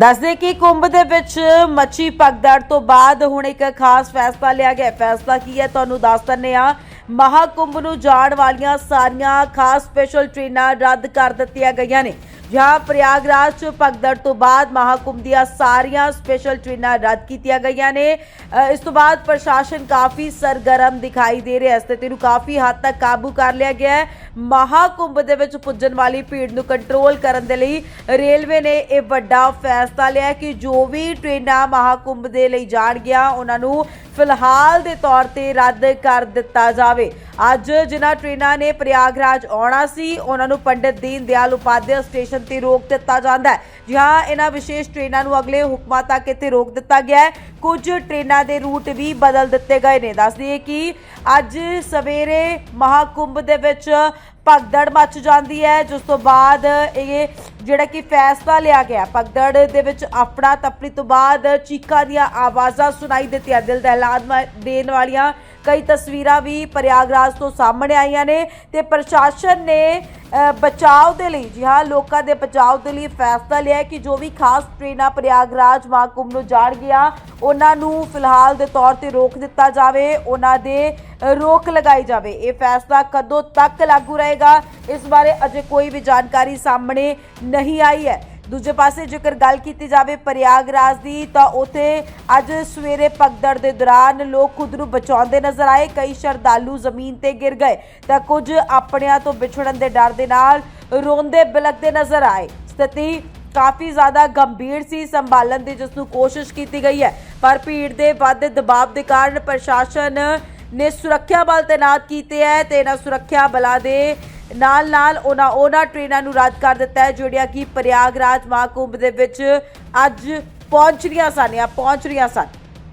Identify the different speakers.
Speaker 1: ਦੱਸਦੇ ਕਿ ਕੁੰਭ ਦੇ ਵਿੱਚ ਮੱਛੀ ਪਗਦੜ ਤੋਂ ਬਾਅਦ ਹੁਣ ਇੱਕ ਖਾਸ ਫੈਸਲਾ ਲਿਆ ਗਿਆ। ਫੈਸਲਾ ਕੀ ਹੈ ਤੁਹਾਨੂੰ ਦੱਸ ਦਿੰਨੇ ਆ ਮਹਾਕੁੰਭ ਨੂੰ ਜਾਣ ਵਾਲੀਆਂ ਸਾਰੀਆਂ ਖਾਸ ਸਪੈਸ਼ਲ ਟ੍ਰੇਨਾਂ ਰੱਦ ਕਰ ਦਿੱਤੀਆਂ ਗਈਆਂ ਨੇ। ਜਹਾਂ ਪ੍ਰਯਾਗਰਾਜ ਚ ਭਗਦੜ ਤੋਂ ਬਾਅਦ ਮਹਾਕੁੰਭ ਦੀਆਂ ਸਾਰੀਆਂ ਸਪੈਸ਼ਲ ਟ੍ਰੇਨਾਂ ਰੱਦ ਕੀਤੀਆਂ ਗਈਆਂ ਨੇ। ਇਸ ਤੋਂ ਬਾਅਦ ਪ੍ਰਸ਼ਾਸਨ ਕਾਫੀ ਸਰਗਰਮ ਦਿਖਾਈ ਦੇ ਰਿਹਾ ਹੈ। ਸਥਿਤੀ ਨੂੰ ਕਾਫੀ ਹੱਦ ਤੱਕ ਕਾਬੂ ਕਰ ਲਿਆ ਗਿਆ ਹੈ। ਮਹਾਕੁੰਭ ਦੇ ਵਿੱਚ ਪੁੱਜਣ ਵਾਲੀ ਭੀੜ ਨੂੰ ਕੰਟਰੋਲ ਕਰਨ ਦੇ ਲਈ ਰੇਲਵੇ ਨੇ ਇਹ ਵੱਡਾ ਫੈਸਲਾ ਲਿਆ ਕਿ ਜੋ ਵੀ ਟ੍ਰੇਨਾਂ ਮਹਾਕੁੰਭ ਦੇ ਲਈ ਜਾਣਗੀਆਂ, ਉਹਨਾਂ ਨੂੰ ਫਿਲਹਾਲ ਦੇ ਤੌਰ ਤੇ ਰੱਦ ਕਰ ਦਿੱਤਾ ਜਾਵੇ। ਅੱਜ ਜਿਨ੍ਹਾਂ ਟ੍ਰੇਨਾਂ ਨੇ ਪ੍ਰਯਾਗਰਾਜ ਆਉਣਾ ਸੀ, ਉਹਨਾਂ ਨੂੰ ਪੰਡਿਤ ਦੀਨ ਦਿਆਲ ਉਪਾਧਿਆ ਸਟੇਸ਼ਨ ਤੇ ਰੋਕ ਦਿੱਤਾ ਜਾਂਦਾ ਹੈ। ਜੀ ਇਹਨਾਂ ਵਿਸ਼ੇਸ਼ ਟ੍ਰੇਨਾਂ ਨੂੰ ਅਗਲੇ ਹੁਕਮਾਂ ਤੱਕ ਇੱਥੇ ਰੋਕ ਦਿੱਤਾ ਗਿਆ ਹੈ। ਕੁਝ ਟ੍ਰੇਨਾਂ ਦੇ ਰੂਟ ਵੀ ਬਦਲ ਦਿੱਤੇ ਗਏ ਨੇ। ਦੱਸ ਦਈਏ ਕਿ ਅੱਜ ਸਵੇਰੇ ਮਹਾਕੁੰਭ ਦੇ ਵਿੱਚ ਭਗਦੜ ਮੱਚ ਜਾਂਦੀ ਹੈ। ਜਿਸ ਤੋਂ ਬਾਅਦ ਇਹ ਜਿਹੜਾ ਕਿ ਫੈਸਲਾ ਲਿਆ ਗਿਆ, ਭਗਦੜ ਦੇ ਵਿੱਚ ਆਪਣਾ ਤਪੜੀ ਤੋਂ ਬਾਅਦ ਚੀਕਾਂ ਦੀਆਂ ਆਵਾਜ਼ਾਂ ਸੁਣਾਈ ਦਿੱਤੀਆਂ। ਦਿਲ ਦਹਿਲਾ ਦੇਣ ਵਾਲੀਆਂ ਕਈ ਤਸਵੀਰਾਂ ਵੀ ਪ੍ਰਯਾਗਰਾਜ ਤੋਂ ਸਾਹਮਣੇ ਆਈਆਂ ਨੇ ਤੇ ਪ੍ਰਸ਼ਾਸਨ ਨੇ ਬਚਾਓ ਦੇ ਲਈ, ਜੀ ਹਾਂ, ਲੋਕਾਂ ਦੇ ਬਚਾਅ ਦੇ ਲਈ ਫੈਸਲਾ ਲਿਆ ਕਿ ਜੋ ਵੀ ਖਾਸ ਟ੍ਰੇਨਾਂ ਪ੍ਰਯਾਗਰਾਜ ਮਹਾਕੁੰਭ ਨੂੰ ਜਾਣਗੀਆਂ ਉਹਨਾਂ ਨੂੰ ਫਿਲਹਾਲ ਦੇ ਤੌਰ ਤੇ ਰੋਕ ਦਿੱਤਾ ਜਾਵੇ, ਉਹਨਾਂ ਦੇ ਰੋਕ ਲਗਾਈ ਜਾਵੇ। ਇਹ ਫੈਸਲਾ ਕਦੋਂ ਤੱਕ ਲਾਗੂ ਰਹੇਗਾ, ਇਸ ਬਾਰੇ ਅਜੇ ਕੋਈ ਵੀ ਜਾਣਕਾਰੀ ਸਾਹਮਣੇ ਨਹੀਂ ਆਈ ਹੈ। ਦੂਜੇ ਪਾਸੇ ਜੇਕਰ ਗੱਲ ਕੀਤੀ ਜਾਵੇ ਪ੍ਰਯਾਗਰਾਜ ਦੀ, ਤਾਂ ਉਥੇ ਅੱਜ ਸਵੇਰੇ ਪਗਦੜ ਦੇ ਦੌਰਾਨ ਲੋਕ ਖੁਦ ਨੂੰ ਬਚਾਉਂਦੇ ਨਜ਼ਰ ਆਏ। ਕਈ ਸ਼ਰਧਾਲੂ ਜ਼ਮੀਨ ਤੇ ਗਿਰ ਗਏ। ਤਾਂ ਕੁਝ ਆਪਣਿਆਂ ਤੋਂ ਵਿਛੜਨ ਦੇ ਡਰ ਦੇ ਨਾਲ ਰੋਂਦੇ ਬਿਲਕਦੇ ਨਜ਼ਰ ਆਏ। ਸਥਿਤੀ ਕਾਫੀ ਜ਼ਿਆਦਾ ਗੰਭੀਰ ਸੀ, ਸੰਭਾਲਣ ਦੀ ਜਿਸ ਨੂੰ ਕੋਸ਼ਿਸ਼ ਕੀਤੀ ਗਈ ਹੈ। ਪਰ ਭੀੜ ਦੇ ਵੱਧ ਦਬਾਅ ਦੇ ਕਾਰਨ ਪ੍ਰਸ਼ਾਸਨ ਨੇ ਸੁਰੱਖਿਆ ਬਲ ਤਾਇਨਾਤ ਕੀਤੇ ਹੈ ਤੇ ਇਹਨਾਂ ਸੁਰੱਖਿਆ ਬਲਾਂ ਦੇ ਨਾਲ ਨਾਲ ਉਹਨਾਂ ਉਹਨਾਂ ਟ੍ਰੇਨਾਂ ਨੂੰ ਰੱਦ ਕਰ ਦਿੱਤਾ ਹੈ, ਜਿਹੜੀਆਂ ਕਿ ਪ੍ਰਯਾਗਰਾਜ ਮਹਾਕੁੰਭ ਦੇ ਵਿੱਚ ਅੱਜ ਪਹੁੰਚ ਰਹੀਆਂ ਸਨ ਜਾਂ ਪਹੁੰਚ ਰਹੀਆਂ ਸਨ।